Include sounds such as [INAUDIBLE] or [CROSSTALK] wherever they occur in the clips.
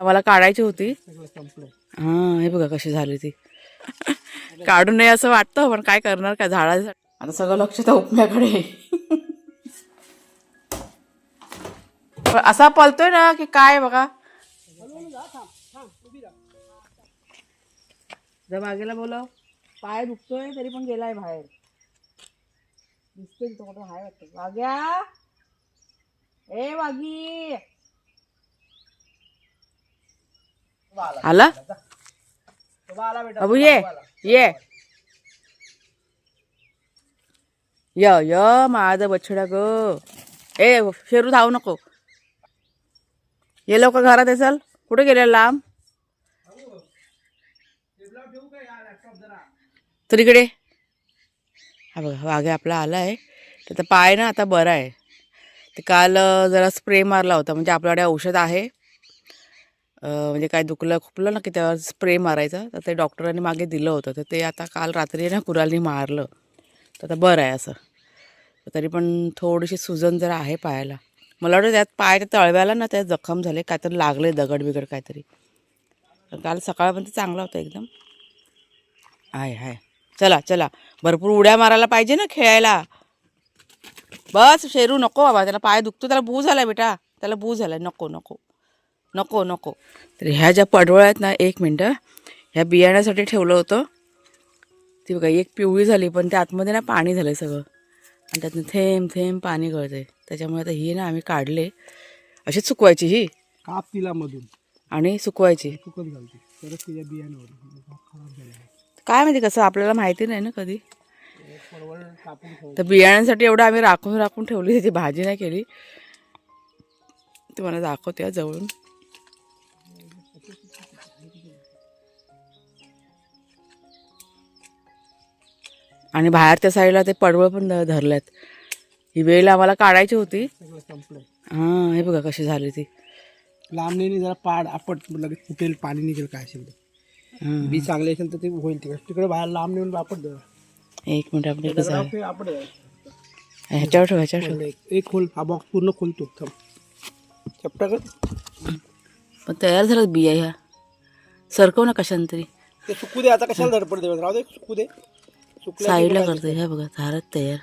मला काढायची होती. हा हे बघा कशी झाली ती. काढू नये असं वाटतं पण काय करणार काय झाडासाठी आता सगळं लक्ष त्या उपम्याकडे असा पलतोय ना की काय बघा. जर मागेला बोलव. पाय दुखतोय तरी पण गेलाय बाहेर. दिसतोय तो कुठं हाय वाटतं. वाग्या ए वागी आला? अबू ये ये. य य माझा बछडा ग. ए शेरू धावू नको. ये लोक घरात चल कुठे गेले लांब? तर इकडे. हा बघा वाघे आपला आला आहे त्याचा पाय ना आता बरा आहे. ते काल जरा स्प्रे मारला होता. म्हणजे आपल्याकडे औषध आहे. म्हणजे काय दुखलं खुपलं ना की त्यावर स्प्रे मारायचा. तर ते डॉक्टरांनी मागे दिलं होतं. तर ते आता काल रात्री ना कुरालनी मारलं. तर आता बरं आहे असं. तरी पण थोडीशी सुजन जरा आहे पायाला. मला वाटतं त्यात पाय त्या तळव्याला ना त्यात जखम झाले काहीतरी लागले दगड बिगड काहीतरी. काल सकाळपर्यंत चांगला होता एकदम. आहे आहे चला चला. भरपूर उड्या मारायला पाहिजे ना खेळायला. बस शेरू नको बाबा. त्याला पाय दुखतो त्याला बू झाला बेटा. त्याला बू झाला नको नको. नको नको. तर ह्या ज्या पडवळ आहेत ना एक मिनटं. ह्या बियाण्यासाठी ठेवलं होतं. ती बघा एक पिवळी झाली पण त्या आतमध्ये ना पाणी झालं सगळं. आणि त्यातनं थेंब थेंब पाणी गळते त्याच्यामुळे आता ही ना आम्ही काढले. अशीच सुकवायची ही. काप तिला मधून. आणि सुकवायची. घालते. तरच तिच्या बियाण्यावर आहे. काय माहिती कसं आपल्याला माहिती नाही ना कधी. तर बियाण्यांसाठी एवढं आम्ही राखून राखून ठेवली त्याची भाजी नाही केली. तुम्हाला दाखवते जवळून. आणि बाहेरच्या साईडला ते पडवळ पण ध- धरल्यात ही वेळ आम्हाला काढायची होती. हां हे बघा कशी झाली ती. लांबणीने जरा पाड आपट लगेच फुटेल पाणी निघेल काय असेल ते. बी चांगले असेल तर ते होईल तिकडे तिकडे बाहेर लांब नेऊन आपट दे एक मिनिट आपण ते आपट. ह्याच्यावर ठेव ह्याच्यावर ठेव. एक खोल हा बॉक्स पूर्ण खोलतो. थांब. चपटा कर. पण तयार झालं बिया ह्या. सरकव ना कशाने तरी. ते सुकू दे आता कशाला धडपड देत राहू दे सुकू दे. साईडला करते ह्या बघा झालं तयार.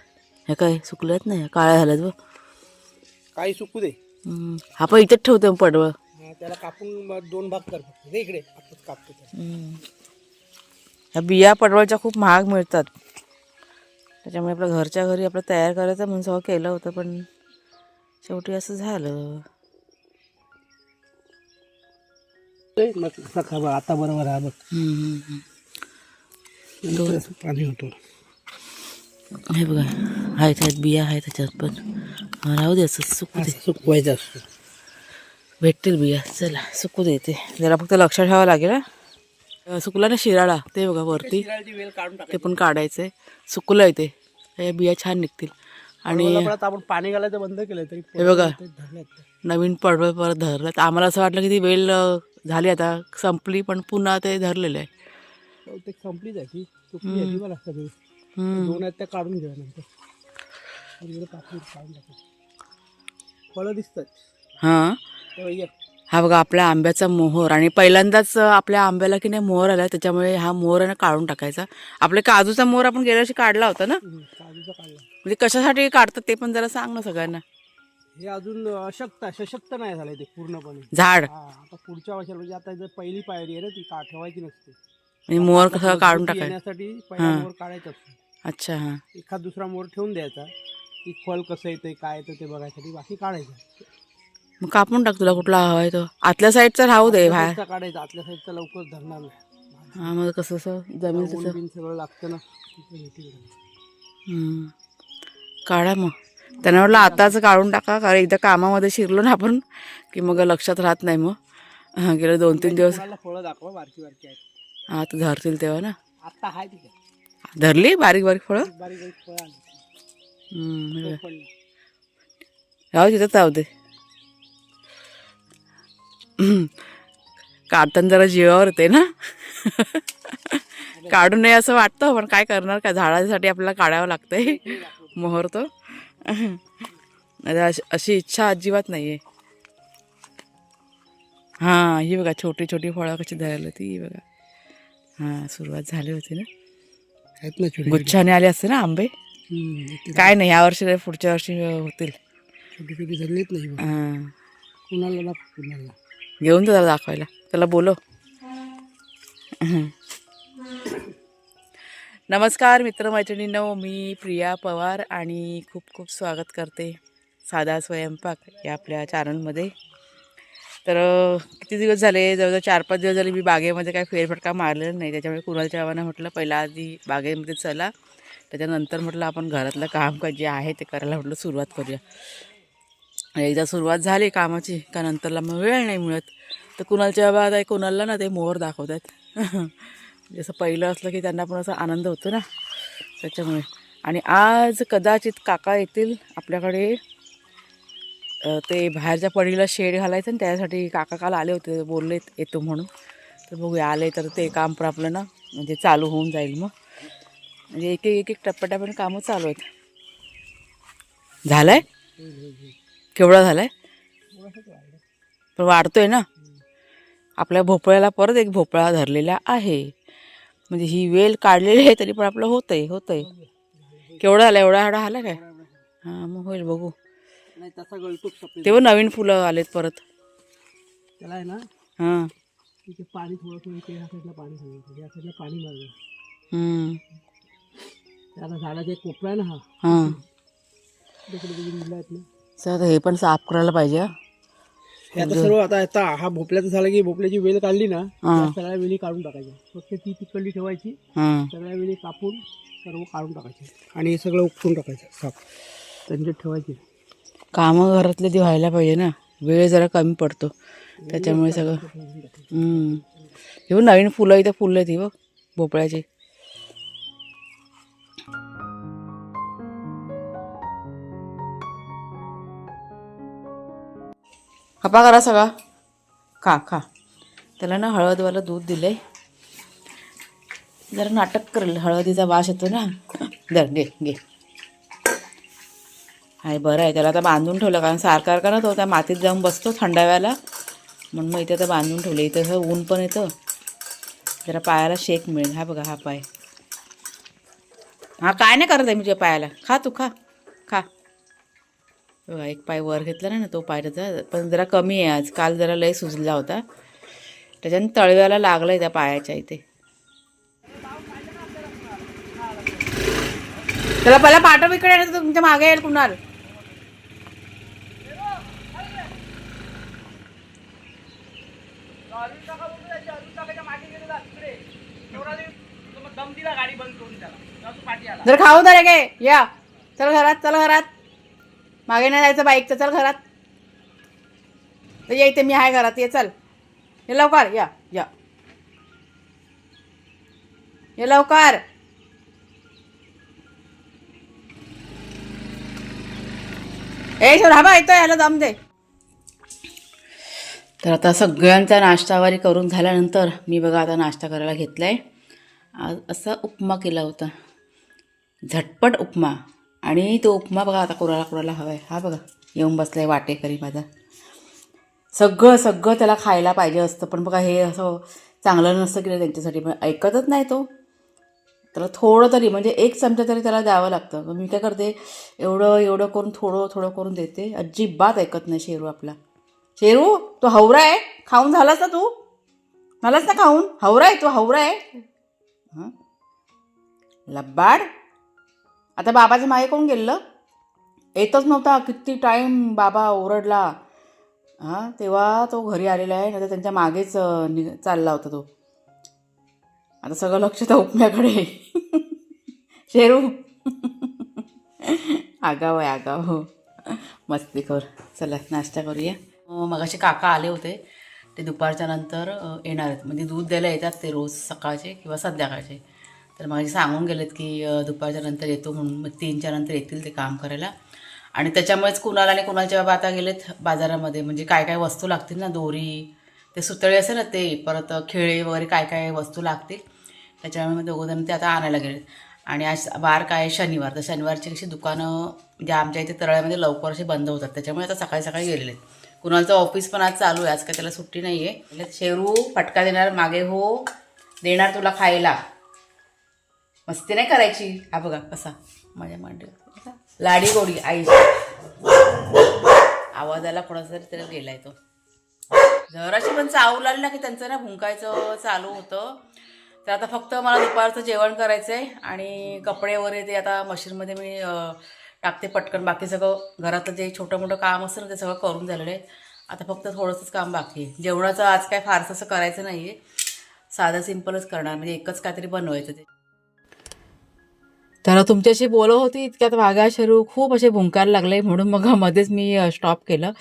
ह्या काय सुकल्यात नाही काळ्या झाल्यात बघ. काही सुकू दे. हा पण इथेच ठेवतो पडवळ. हा, त्याला कापून दोन भाग कर फक्त. इकडे कापतो. ह्या बिया पडवळच्या खूप महाग मिळतात. त्याच्यामुळे आपल्या घरच्या घरी आपलं तयार करायचं म्हणून सगळं केलं होतं पण शेवटी असं झालं. आता बरोबर आहे बघ. पाणी होतो. हे बघा आहेत आहेत बिया आहेत त्याच्यात पण. राहू दे असं सुकू दे. सुकवायचं असतो. भेटतील बिया. चला सुकू दे ते. जरा फक्त लक्ष ठेवावं लागेल हा. सुकला ना शिराळा? ते बघा वरती. वेल काढून ते पण काढायचंय. सुकलंय ते. हे बिया छान निघतील. आणि आपण पाणी घालायचं बंद केलं तरी हे बघा. नवीन पडवळ परत धरलं. तर आम्हाला असं वाटलं की ती अं, झाली आता. संपली पण पुन्हा ते धरलेलं आहे. बहुतेक आहे ती सुकली आहे ती बघा सगळी. हम्म. दोन आहेत त्या काढून घ्या नंतर. कापून काढून टाकू. फळं दिसतात. हां. हा बघा आपल्या आंब्याचा मोहर. आणि पहिल्यांदाच आपल्या आंब्याला की नाही मोहर आला त्याच्यामुळे हा मोहर आहे ना काढून टाकायचा. आपल्या काजूचा मोहर आपण गेल्या वर्षी काढला होता ना? काजूचा काढला. म्हणजे कशासाठी काढतात ते पण जरा सांग ना सगळ्यांना. हे अजून अशक्त सशक्त नाही झालंय ते पूर्णपणे. झाड. आता पुढच्या वर्षाला म्हणजे आता जर पहिली पायरी आहे ना ती का ठेवायची नसते. म्हणजे मोहर कसं काढून पहिला मोर काढायचा अच्छा हां. एखाद दुसरा मोर ठेवून द्यायचा. की फळ कसं येतंय काय येतं ते बघायसाठी बाकी काढायचं. मग कापून टाक तुला कुठला हवा आहे तो. आतल्या साईडचा राहू दे बाहेर. काढायचा. आतल्या साईडचा लवकर धरणार नाही. हा मग कसं असं? जमीन ऊन तसं बिन सगळं लागतं ना. तिथे भेटी हम्म. काढा मग. त्यांना म्हटलं आताच काढून टाका कारण एकदा कामामध्ये शिरलो ना आपण की मग लक्षात राहत नाही मग. हा, गेले दोन तीन दिवस. कोणाला फळं दाखवा बारकी बारकी आहेत. तर धरतील तेव्हा ना? आता हाय तिथे. धरली बारीक बारीक फळं? बारीक बारीक फळं आली हम्म. पण राहू तिथंच राहू दे. काढताना जरा जीवावर येते ना? काढू नये असं वाटतं पण काय करणार? काय झाडासाठी आपल्याला काढावं लागतंय. मोहर तो. अशी- इच्छा अजिबात नाही आहे हां ही बघा छोटी छोटी फळं कशी धरायला ती ही बघा. हां सुरुवात झाली होती ना. आहेत ना छोटी गुच्छाने आले असते ना आंबे? काय नाही या वर्षी पुढच्या वर्षी होतील. कुणाला घेऊन जा त्याला दाखवायला. त्याला बोलो नमस्कार मित्रमैत्रिणींनो मी प्रिया पवार आणि खूप खूप स्वागत करते साधा स्वयंपाक या आपल्या चॅनलमध्ये तर किती दिवस झाले? जवळजवळ चार पाच दिवस झाले मी बागेमध्ये काही फेरफटका मारलेला नाही. त्याच्यामुळे कुणालच्या बाबांना म्हटलं पहिला आधी बागेमध्ये चला. त्याच्यानंतर म्हटलं आपण घरातलं काम का जे आहे ते करायला म्हटलं सुरुवात करूया. एकदा सुरुवात झाली कामाची का नंतरला मग वेळ नाही मिळत. तर कुणालच्या बाबा आहे कुणालला ना ते मोर दाखवतात [LAUGHS] जसं पहिलं असलं की त्यांना पण असा आनंद होतो ना त्याच्यामुळे. आणि आज कदाचित काका येतील आपल्याकडे. तर ते बाहेरच्या पडीला शेड घालायचं आणि त्यासाठी काका काल आले होते बोलले येतो म्हणून. तर बघूया आले तर ते काम पण आपलं ना म्हणजे चालू होऊन जाईल मग. म्हणजे एक एक एक एक टप्प्याटप्प्याने कामं चालू आहेत. झालं आहे केवढा झालाय? पण वाढतोय ना. आपल्या भोपळ्याला परत एक भोपळा धरलेला आहे. म्हणजे ही वेल काढलेली आहे तरी पण आपलं होतंय होतंय. केवढा झाला एवढा एवढा आला काय? हां मग होईल बघू. नाही तसा गळतो सफेद तेव्हा नवीन फुलं आलेत परत. त्याला आहे ना हां. तिथे पाणी थोडं थोडं साईडला पाणी सांगितलं या साईडला पाणी मारलं हम्म. त्याला झाडाचा एक कोपरा आहे ना हा. हां. तिकडे तिकडे मुलं आहेत ना. चल आता हे पण साफ करायला पाहिजे हा. हे आता सर्व आता आता हा भोपल्याचं झालं की भोपल्याची वेल काढली ना हा. त्या सगळ्या वेली काढून टाकायच्या. फक्त ती तिकडली ठेवायची हां. सगळ्या वेली कापून सर्व काढून टाकायचे आणि हे सगळं उपटून टाकायचं साफ. त्यांच्यात ठेवायचे. कामं घरातले ती व्हायला पाहिजे ना. वेळ जरा कमी पडतो. त्याच्यामुळे सगळं. हे नवीन फुलं इथं फुलं आहेत बघ भोपळ्याची. खपा करा सगळा. खा खा. त्याला ना हळदवाला दूध दिलंय. जरा नाटक करेल. हळदीचा वास येतो ना. [LAUGHS] दर घे घे. आहे बरं आहे. त्याला आता बांधून ठेवलं कारण सारखा सारखा ना तो त्या मातीत जाऊन बसतो थंडाव्याला. म्हणून मग इथे आता बांधून ठेवलं. इथं असं ऊन पण येतं. जरा पायाला शेक मिळेल. हा बघा हा पाय. हा काय नाही करत आहे मी तुझ्या पायाला. खा तू खा. खा. बघा एक पाय वर घेतला नाही ना तो पाय त्याचा. पण जरा कमी आहे आज. काल जरा लय सुजला होता. त्याच्याने तळव्याला लागलं आहे त्या पायाच्या इथे. त्याला पहिला पाठव इकडे तर तुमच्या मागे येईल कुणाल. जर खाऊ तर गे. या. चल घरात चल घरात. मागे नाही जायचं बाईकचं. चल घरात. तर ये इथे मी आहे घरात. ये चल. ये लवकर. या या. ये लवकर. ए राबा येतो याला दम दे. तर आता सगळ्यांचा नाश्तावारी करून झाल्यानंतर मी बघा आता नाश्ता करायला घेतला आहे असा उपमा केला होता. झटपट उपमा. आणि तो उपमा बघा आता कुराला कुराला हवा आहे हा बघा येऊन बसला आहे वाटेकरी माझा. सगळं सगळं त्याला खायला पाहिजे असतं. पण बघा हे असं चांगलं नसतं केलं त्यांच्यासाठी. पण ऐकतच नाही तो. त्याला थोडं तरी म्हणजे एक चमचा तरी त्याला द्यावं लागतं. मग मी काय करते एवढं एवढं करून थोडं थोडं करून देते. अजिबात ऐकत नाही शेरू आपला. शेरू तो हवरा आहे? खाऊन झालास ना तू? झालास ना खाऊन? हवरा आहे तो? हवरा आहे? हां? लब्बाड? आता बाबाचं मागे कोण गेलं येतच नव्हता. किती टाईम बाबा ओरडला. हां? तेव्हा तो घरी आलेला आहे. नाही त्यांच्या मागेच नि चालला होता तो. आता सगळं लक्ष तर उपम्याकडे [LAUGHS] शेरू. [LAUGHS] आगाव आहे आगाव. हो मस्ती कर. चला नाश्ता करूया. मग असे काका आले होते. ते दुपारच्या नंतर येणार आहेत. म्हणजे दूध द्यायला येतात ते रोज सकाळचे किंवा संध्याकाळचे. तर माझे सांगून गेलेत की दुपारच्या नंतर येतो म्हणून. मग तीनच्या नंतर येतील ते काम करायला. आणि त्याच्यामुळेच कुणाला आणि कुणाच्या बाबा आता गेलेत बाजारामध्ये म्हणजे काय काय वस्तू लागतील ना दोरी ते सुतळे असेल ना ते परत खेळे वगैरे काय काय वस्तू लागतील त्याच्यामुळे मग ते आता आणायला गेलेत. आणि आज बार काय आहे? शनिवार. तर शनिवारची कशी दुकानं म्हणजे आमच्या इथे तळ्यामध्ये लवकर असे बंद होतात. त्याच्यामुळे आता सकाळी सकाळी गेलेले आहेत. कुणालचं ऑफिस पण आज चालू आहे. आज काय त्याला सुट्टी नाही आहे शेरू फटका देणार मागे हो देणार तुला खायला. मस्ती नाही करायची. हा बघा कसा. माझ्या मांडीवर. लाडी गोडी आई. आवाजाला कोणाचा तरी त्याला गेलाय तो. जराशी पण चावू लागली ना की त्यांचं ना भुंकायचं चालू होतं. तर आता फक्त मला दुपारचं जेवण करायचं आहे आणि कपडे वगैरे ते आता मशीनमध्ये मी टाकते पटकन. बाकी सगळं घरातलं जे छोटं मोठं काम असतं ना ते सगळं करून झालेलं आहे. आता फक्त थोडंसंच काम बाकी आहे. जेवणाचं आज काय फारसं असं करायचं नाही आहे साधं सिम्पलच करणार. म्हणजे एकच काहीतरी बनवायचं ते. तर तुमच्याशी बोलत होती इतक्यात वाघा शरू खूप असे भुंकायला लागले म्हणून मग मध्येच मी स्टॉप केलं.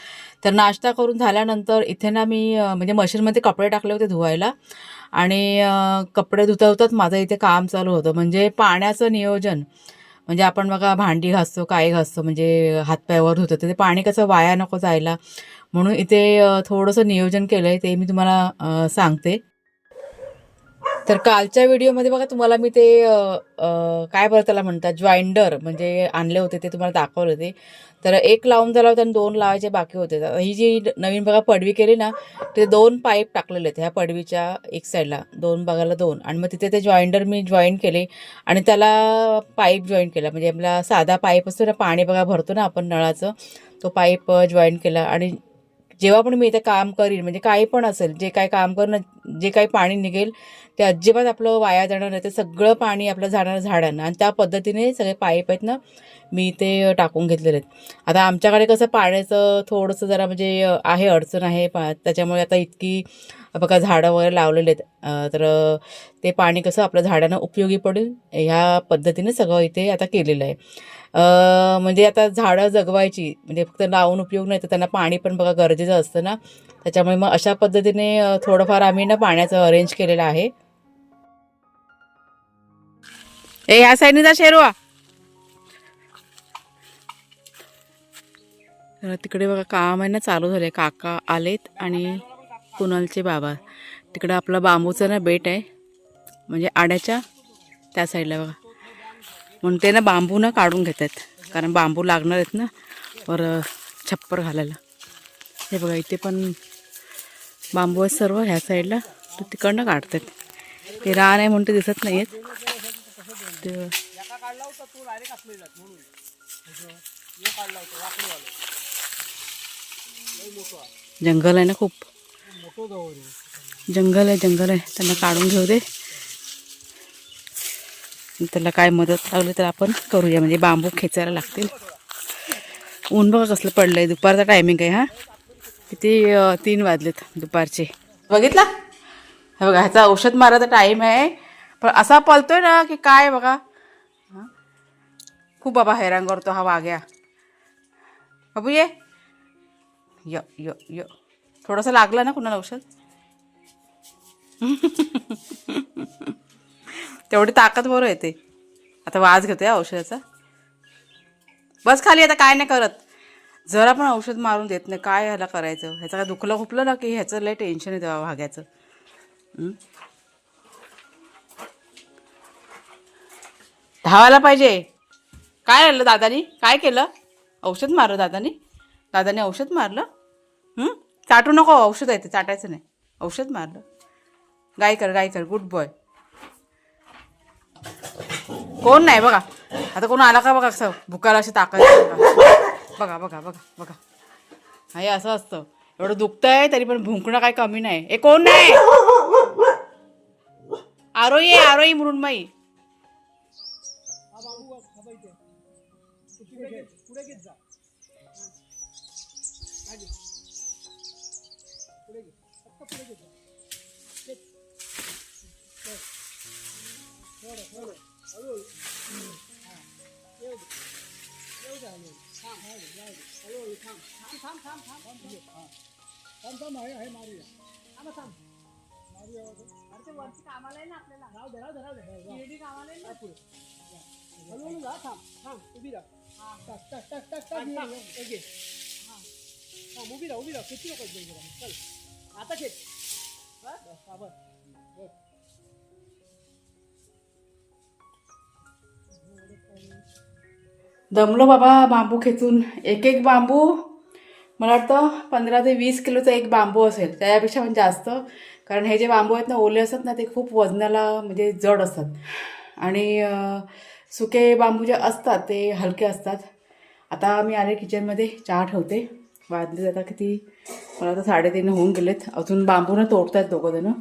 तर नाश्ता करून झाल्यानंतर इथे ना मी म्हणजे मशीनमध्ये कपडे टाकले होते धुवायला. आणि कपडे धुता धुतात माझं इथे काम चालू होतं. म्हणजे पाण्याचं नियोजन. म्हणजे आपण बघा भांडी घासतो काय घासतो म्हणजे हातपायावर धुतो तर ते पाणी कसं वाया नको जायला. म्हणून इथे थोडंसं नियोजन केलं आहे ते मी तुम्हाला सांगते. तर कालच्या व्हिडिओमध्ये बघा तुम्हाला मी ते काय बरं त्याला म्हणतात जॉइंडर म्हणजे आणले होते ते तुम्हाला दाखवले होते. तर एक लावून झाला होता आणि दोन लावायचे बाकी होते. तर ही जी नवीन बघा पडवी केली ना ते दोन पाईप टाकलेले आहेत ह्या पडवीच्या एक साईडला. दोन बघायला दोन. आणि मग तिथे ते जॉईंडर मी जॉईन केले आणि त्याला पाईप जॉईन केला. म्हणजे आपला साधा पाईप असतो ना पाणी बघा भरतो ना आपण नळाचं तो पाईप जॉईन केला आणि जेव्हा पण मी इथे काम करीन म्हणजे काही पण असेल जे काय काम करणं जे काही पाणी निघेल ते अजिबात आपलं वाया जाणार नाही. ते सगळं पाणी आपलं जाणार झाडांना. आणि त्या पद्धतीने सगळे पाईप आहेत ना मी ते टाकून घेतलेले आहेत. आता आमच्याकडे कसं पाण्याचं थोडंसं जरा म्हणजे आहे अडचण आहे. पा त्याच्यामुळे आता इतकी बघा झाडं वगैरे लावलेले आहेत. तर ते पाणी कसं आपल्या झाडांना उपयोगी पडेल ह्या पद्धतीने सगळं इथे आता केलेलं आहे. म्हणजे आता झाडं जगवायची म्हणजे फक्त लावून उपयोग नाही तर त्यांना पाणी पण बघा गरजेचं असतं ना. त्याच्यामुळे मग अशा पद्धतीने थोडंफार आम्ही ना पाण्याचं अरेंज केलेलं आहे. ए ह्या साईडने जा शेरवा तिकडे बघा काम आहे ना चालू झाले काका आलेत आणि कुणालचे बाबा. तिकडं आपलं बांबूचं ना बेट आहे. म्हणजे आड्याच्या त्या साईडला बघा. म्हणून ते ना बांबू ना काढून घेत आहेत कारण बांबू लागणार आहेत ना. वर छप्पर घालायला. हे बघा इथे पण बांबू आहेत सर्व ह्या साईडला. तर तिकडनं काढतात. ते रान आहे म्हणून ते दिसत नाही आहेत ते जंगल आहे ना खूप. जंगल आहे जंगल आहे. त्यांना काढून घेऊ दे. त्याला काय मदत लागली तर आपण करूया. म्हणजे बांबू खेचायला लागतील. ऊन बघा कसलं पडलं आहे दुपारचा टायमिंग आहे हा. किती तीन वाजलेत दुपारचे. बघितला? हे बघा ह्याचा औषध मारायचा टाईम आहे. पण असा पळतोय ना की काय बघा. खूप बाबा हैराण करतो हा वाघ्या. बाबू ये. य य य. थोडंसं लागलं ना कुणाला औषध? [LAUGHS] तेवढी ताकद बरं येते आता वाज घेते औषधाचा. बस खाली आता काय नाही करत. जरा पण औषध मारून देत नाही. काय ह्याला करायचं? ह्याचं काय दुखलं खुपलं ना की ह्याचं लय टेन्शन आहे तेव्हा भाग्याचं. धावायला पाहिजे. काय आलं दादानी? काय केलं? औषध मारलं दादानी? दादाने औषध मारलं? चाटू नको औषध आहे ते चाटायचं नाही. औषध मारलं. गाय कर गाय कर गुड बॉय. कोण नाही बघा. आता कोण आला का बघा असं भुकाला अशी ताकद बघा. बघा बघा बघा हे असं असतं. एवढं दुखतंय तरी पण भुंकणं काय कमी नाही. हे कोण नाही? आरोई आहे आरोई मृण्मयी पुढे घेत जा. हळूहळू थांब थांब थांब थांब थांब थांब हा. थांब थांब आहे आहे मारूया थांब थांब मारूया अरे ते वरती कामाला आहे ना आपल्याला राहू दे राहू दे कामाला आहे ना पुढे हळूहळू जा थांब थांब उभी राहा टक टक टक टक टक ये, ये, ये, उभी राहा उभी राहा किती चल आता खेच बस, बस. दमलो बाबा बांबू खेचून. एक एक बांबू. मला वाटतं पंधरा ते वीस किलोचा एक बांबू असेल. त्याच्यापेक्षा पण जास्त. कारण हे जे बांबू आहेत ना ओले असतात ना ते खूप वजनाला म्हणजे जड असतात. आणि सुके बांबू जे असतात ते हलके असतात. आता मी आले किचनमध्ये चहा ठेवते. वाजले आता किती? मला आता साडेतीन होऊन गेलेत. अजून बांबूनं तोडतात दोघंजणं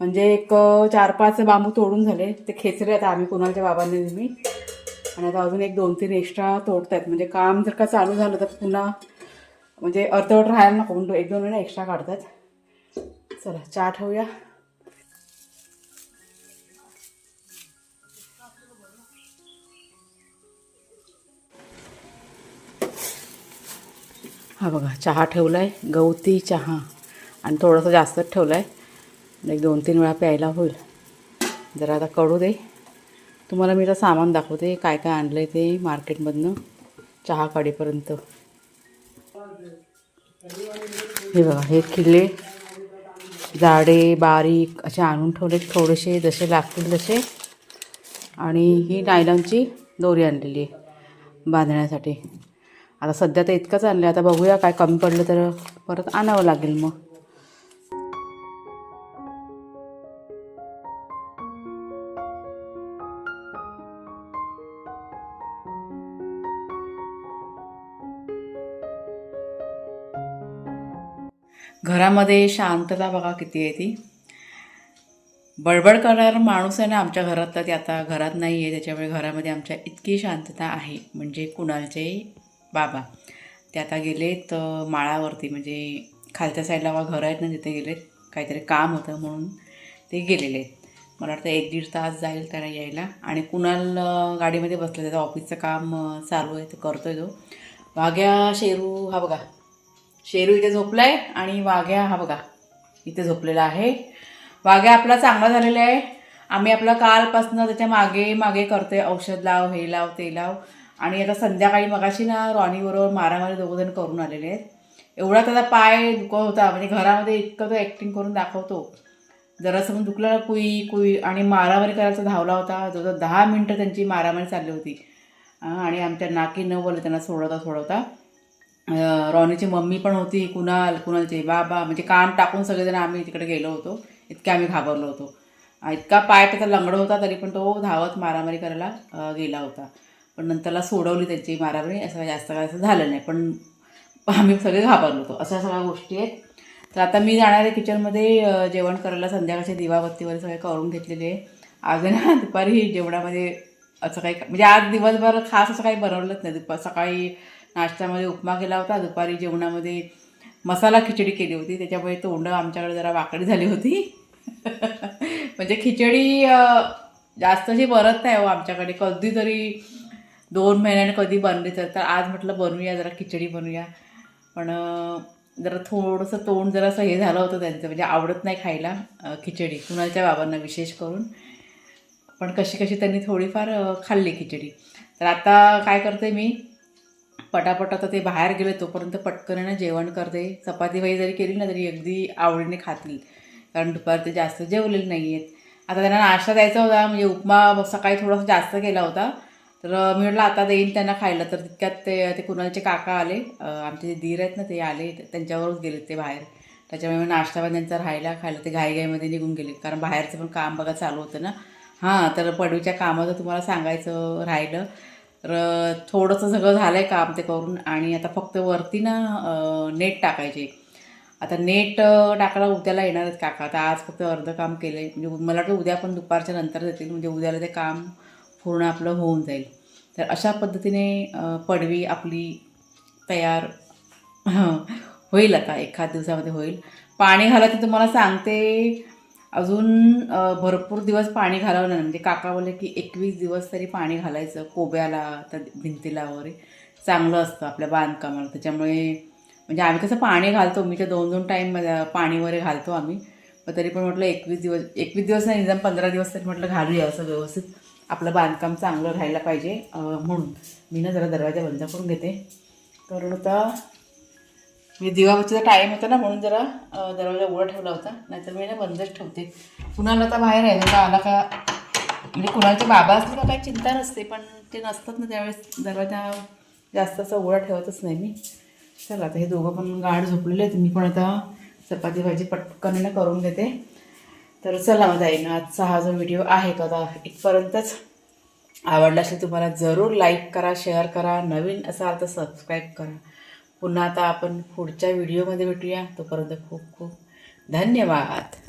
म्हणजे एक चार पाच बांबू तोडून झाले. ते खेचले आता आम्ही कुणालच्या बाबांनी मी आणि आता अजून एक दोन तीन एक्स्ट्रा तोडतायत म्हणजे काम जर का चालू झालं तर पुन्हा म्हणजे अर्धवट राहायला नको. म्हणून एक दोन वेळा एक्स्ट्रा काढतात. चला चहा ठेवूया. हा बघा चहा ठेवला आहे गवती चहा. आणि थोडंसं जास्तच ठेवलं आहे एक दोन तीन वेळा प्यायला होईल. जरा आता कळू दे. तुम्हाला मी आता सामान दाखवते काय काय आणलं आहे ते मार्केटमधनं चहा काढेपर्यंत. हे बघा हे किल्ले जाडे बारीक असे आणून ठेवले थोडेसे जसे लागतील तसे. आणि ही नायलॉनची दोरी आणलेली आहे बांधण्यासाठी. आता सध्या तर इतकंच आणलं आता बघूया काय कमी पडलं तर परत आणावं लागेल मग. घरामध्ये शांतता बघा किती आहे ती. बडबड करणारा माणूस आहे ना आमच्या घरात तर ते आता घरात नाही आहे. त्याच्यामुळे घरामध्ये आमच्या इतकी शांतता आहे. म्हणजे कुणालचे बाबा. ते आता गेलेत माळावरती. म्हणजे खालच्या साईडला घर घरं आहेत ना तिथे गेलेत. काहीतरी काम होतं म्हणून ते गेलेले आहेत. मला वाटतं एक दीड तास जाईल त्याला यायला. आणि कुणाल गाडीमध्ये बसलं. त्याचं ऑफिसचं काम चालू आहे ते करतोय तो. वाघ्या शेरू हा बघा. शेरू इथे झोपलाय आणि वाघ्या हा बघा इथे झोपलेला आहे. वाघ्या आपला चांगला झालेला आहे. आम्ही आपला कालपासनं त्याच्यामागे मागे करतोय औषध लाव हे लाव ते लाव. आणि आता संध्याकाळी मगाशी ना रॉनीबरोबर मारामारी दोघंजण करून आलेले आहेत. एवढा त्याचा पाय दुखत होता. म्हणजे घरामध्ये इतकं तो ॲक्टिंग करून दाखवतो. जरासं पण दुखलं ना कुई कुई. आणि मारामारी करायचा धावला होता. जवळजवळ दहा मिनटं त्यांची मारामारी चालली होती. आणि आमच्या नाकी न बोलले त्यांना सोडवता सोडवता. रॉनीची मम्मी पण होती कुणाल कुणालचे बाबा म्हणजे काम टाकून सगळेजण आम्ही तिकडे गेलो होतो. इतके आम्ही घाबरलो होतो. इतका पाय त्याचा लंगड होता तरी पण तो धावत मारामारी करायला गेला होता. पण नंतरला सोडवली त्यांची मारामारी असं जास्त काय असं झालं नाही. पण आम्ही सगळे घाबरलो होतो. अशा सगळ्या गोष्टी आहेत. तर आता मी जाणार आहे किचनमध्ये जेवण करायला. संध्याकाळच्या दिवाबत्तीवर सगळे करून घेतलेले आहे. आज ना दुपारी जेवणामध्ये असं काही म्हणजे आज दिवसभर खास असं काही बनवलंच नाही. दुपार सकाळी नाश्त्यामध्ये उपमा केला होता. दुपारी जेवणामध्ये मसाला खिचडी केली होती. त्याच्यामुळे तोंड आमच्याकडे जरा वाकडी झाली होती. [LAUGHS] म्हणजे खिचडी जास्तशी बनत नाही हो आमच्याकडे. कधीतरी दोन महिन्याने कधी बनली तर. तर आज म्हटलं बनवूया जरा खिचडी बनवूया. पण जरा थोडंसं तोंड जरासं हे झालं होतं त्यांचं. म्हणजे आवडत नाही खायला खिचडी. कुणाच्या बाबांना विशेष करून. पण कशी कशी त्यांनी थोडीफार खाल्ली खिचडी. तर आता काय करते मी पटापट आता ते बाहेर गेले तोपर्यंत पटकन ना जेवण करते. चपाती भाई जरी केली ना तरी अगदी आवडीने खातील. कारण दुपार ते जास्त जेवलेले नाही आहेत आता त्यांना नाश्ता द्यायचा होता म्हणजे उपमा सकाळी थोडासा जास्त केला होता. तर मी म्हटलं आता देईन त्यांना खायला. तर तितक्यात ते ते कुणालचे काका आले. आमचे जे धीर आहेत ना ते आले. त्यांच्यावरच गेले ते बाहेर. त्याच्यामुळे नाश्ता पण त्यांचा राहायला खायला. ते घाईघाईमध्ये निघून गेले. कारण बाहेरचं पण काम बघा चालू होतं ना. हां तर पडवीच्या कामाचं तुम्हाला सांगायचं राहिलं. तर थोडंसं सगळं झालं आहे काम ते करून आणि आता फक्त वरती ना नेट टाकायचे. आता नेट टाकायला उद्याला येणार आहेत काका. आता आज फक्त अर्धं काम केलं आहे म्हणजे मला वाटतं उद्या पण दुपारच्या नंतर येतील म्हणजे उद्याला ते काम पूर्ण आपलं होऊन जाईल. तर अशा पद्धतीने पडवी आपली तयार [LAUGHS] होईल आता. एखाद दिवसामध्ये होईल. पाणी घालायचं तुम्हाला सांगते अजून भरपूर दिवस पाणी घालावं नाही. म्हणजे काका बोलले की एकवीस दिवस तरी पाणी घालायचं कोब्याला तर भिंतीला वगैरे. चांगलं असतं आपल्या बांधकामाला. त्याच्यामुळे म्हणजे आम्ही कसं पाणी घालतो मी तर दोन दोन टाईम पाणी वगैरे घालतो आम्ही. पण तरी पण म्हटलं एकवीस दिवस एकवीस दिवस नाही निदान पंधरा दिवस तरी म्हटलं घालूया असं व्यवस्थित. आपलं बांधकाम चांगलं राहायला पाहिजे म्हणून. मी ना जरा दरवाजा बंद करून घेते. कारण आता मी दिवाबत्तीचा टाईम होता ना म्हणून जरा दरवाजा उघडा ठेवला होता. नाहीतर मी ना बंदच ठेवते. कुणाला आता बाहेर आहे ना आला का म्हणजे कुणाचे बाबा असले का काही चिंता नसते पण ते नसतात ना त्यावेळेस. दरवाजा जास्त असं उघडा ठेवतच नाही मी. चला आता हे दोघं पण गाड झोपलेले आहेत. मी पण आता चपाती भाजी पटकन ना करून घेते. तर चला मग जाईन आजचा हा जो व्हिडिओ आहे का आता इथपर्यंतच आवडला असेल तुम्हाला जरूर लाईक करा शेअर करा. नवीन असाल तर सबस्क्राईब करा. पुन्हा आता आपण पुढच्या व्हिडिओमध्ये भेटूया. तोपर्यंत खूप खूप धन्यवाद.